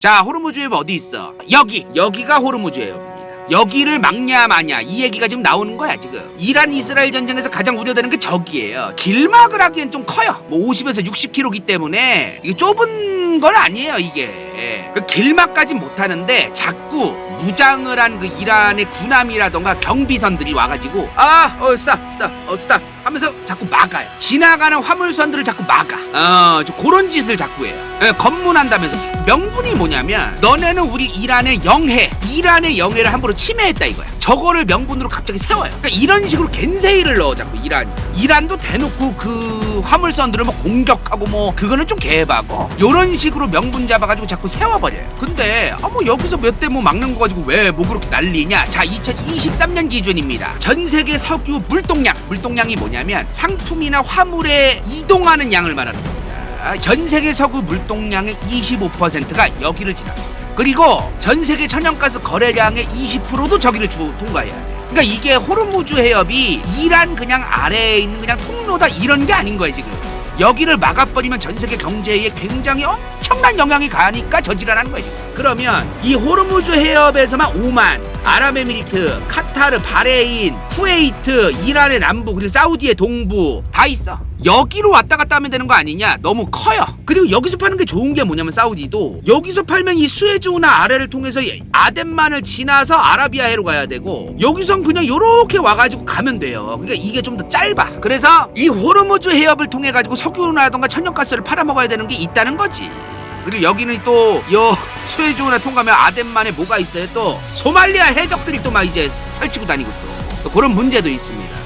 자 호르무즈 해협 어디 있어? 여기. 여기가 호르무즈 해협입니다. 여기를 막냐 마냐. 이 얘기가 지금 나오는 거야 지금. 이란 이스라엘 전쟁에서 가장 우려되는 게 저기예요. 길막을 하기엔 좀 커요. 뭐 50에서 60km이기 때문에 이게 좁은 건 아니에요 이게 그 길막까진 못하는데 자꾸 무장을 한 그 이란의 군함이라던가 경비선들이 와가지고 아 어 싸 싸어 스탑 하면서 자꾸 막아요. 지나가는 화물선들을 자꾸 막아. 어 저 그런 짓을 자꾸 해요. 예, 검문한다면서. 명분이 뭐냐면 너네는 우리 이란의 영해 이란의 영해를 함부로 침해했다 이거야 저거를 명분으로 갑자기 세워요. 그러니까 이런 식으로 겐세이를 넣어 자꾸 이란이. 이란도 대놓고 그 화물선들을 뭐 공격하고 뭐 그거는 좀 개바고. 요런 식으로 명분 잡아가지고 자꾸 세워버려요. 근데 아 뭐 여기서 몇 대 뭐 막는 거 가지고 왜 뭐 그렇게 난리냐? 자 2023년 기준입니다. 전 세계 석유 물동량. 물동량이 뭐냐면 상품이나 화물에 이동하는 양을 말하는 겁니다. 전 세계 석유 물동량의 25%가 여기를 지납니다 그리고 전 세계 천연가스 거래량의 20%도 저기를 주, 통과해야 돼. 그러니까 이게 호르무즈 해협이 이란 그냥 아래에 있는 그냥 통로다 이런 게 아닌 거예요 지금. 여기를 막아버리면 전 세계 경제에 굉장히 엄청난 영향이 가니까 저지랄하는 거예요. 그러면 이 호르무즈 해협에서만 오만, 아랍에미리트, 카타 르, 바레인, 쿠웨이트, 이란의 남부 그리고 사우디의 동부 다 있어. 여기로 왔다 갔다 하면 되는 거 아니냐? 너무 커요. 그리고 여기서 파는 게 좋은 게 뭐냐면 사우디도 여기서 팔면 이 수에즈우나 아래를 통해서 이 아덴만을 지나서 아라비아해로 가야 되고 여기선 그냥 요렇게 와가지고 가면 돼요. 그러니까 이게 좀 더 짧아. 그래서 이 호르무즈 해협을 통해 가지고 석유라던가 천연가스를 팔아먹어야 되는 게 있다는 거지. 그리고 여기는 또요 수에즈우나 통과하면 아덴만에 뭐가 있어요? 또 소말리아 해적들이 또 막 이제 설치고 다니고 또, 또 그런 문제도 있습니다.